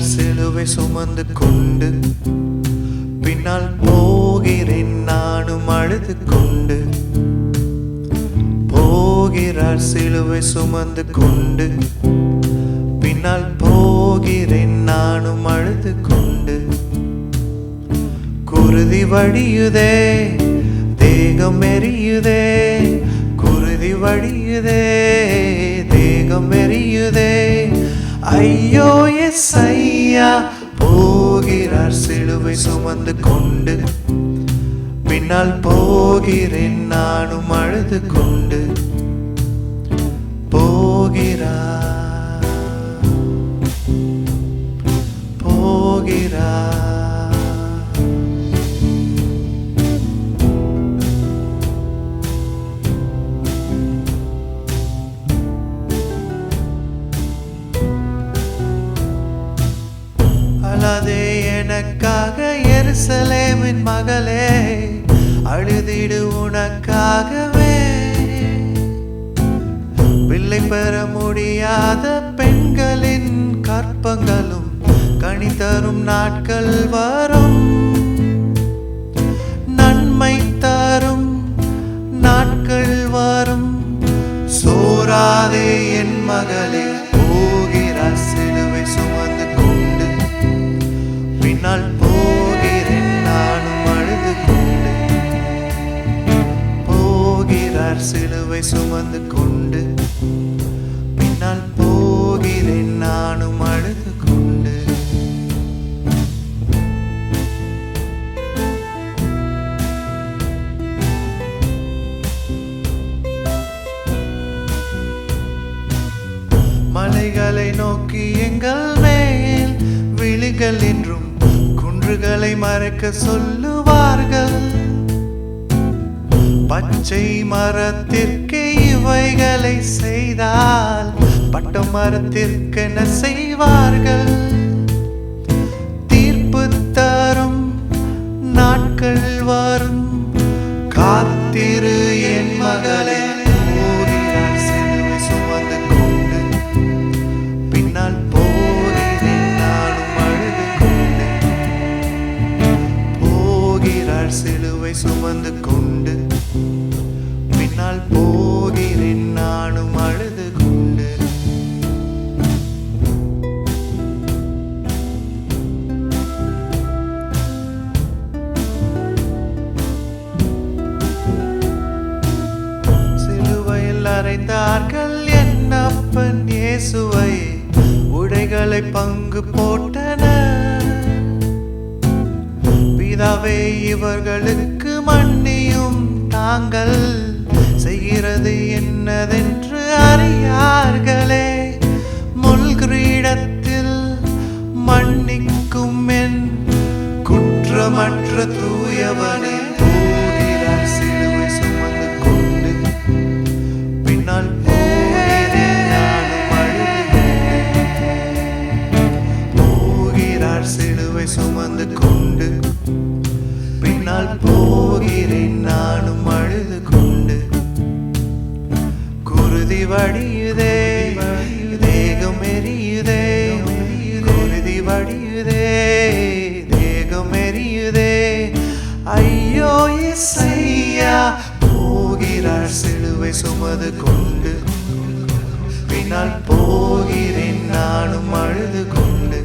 சிலுவை சுமந்து கொண்டு பின்னால் போகிறேன் நானும் அழுது கொண்டு. போகிறார் சிலுவை சுமந்து கொண்டு பின்னால் போகிறேன் நானும் அழுது கொண்டு. குருதி வழியுதே தேகம் எரியுதே குருதி வழியுதே தேகம் எரியுதே. ஐயோ எஸ் ஐயா போகிறார் சிலுவை சுமந்து கொண்டு. பின்னால் போகிறேன் நானும் அழுது கொண்டு. போகிறார். அழாதே எனக்காக எருசலேமின் மகளே அழுதிடு உனக்காகவே. பிள்ளை பெற முடியாத பெண்களின் கற்பங்களும் கனி தரும் நாட்கள் வரும். போகிறார் சிலுவை சுமந்து கொண்டு பின்னால் போகிறேன் நானும் அழுது கொண்டு. மலைகளை நோக்கி எங்கள் மேல் விழிகள் என்றும் குன்றுகளை மறைக்க சொல்லுவார்கள். பச்சை மரத்திற்கு இவைகளை செய்தால் பட்ட மரத்திற்கென செய்வார்கள்? தீர்ப்பு தரும் நாட்கள் வரும். காத்திரு என் மகளே போகிறார் சிலுவை சுமந்து கொண்டு. அறைந்தார்கள் என் அப்பன் இயேசுவை? உடைகளை பங்கு போட்டன. பிதாவே இவர்களுக்கு மன்னியும் தாங்கள். செய்கிறது என்னதென்று அறியார்களே. முள்கிரீடத்தில் மன்னிக்கும் என் குற்றமற்ற தூயவனே. சுமது கொண்டு. பின்னால் போகிறேன் நானும் அழுது கொண்டு.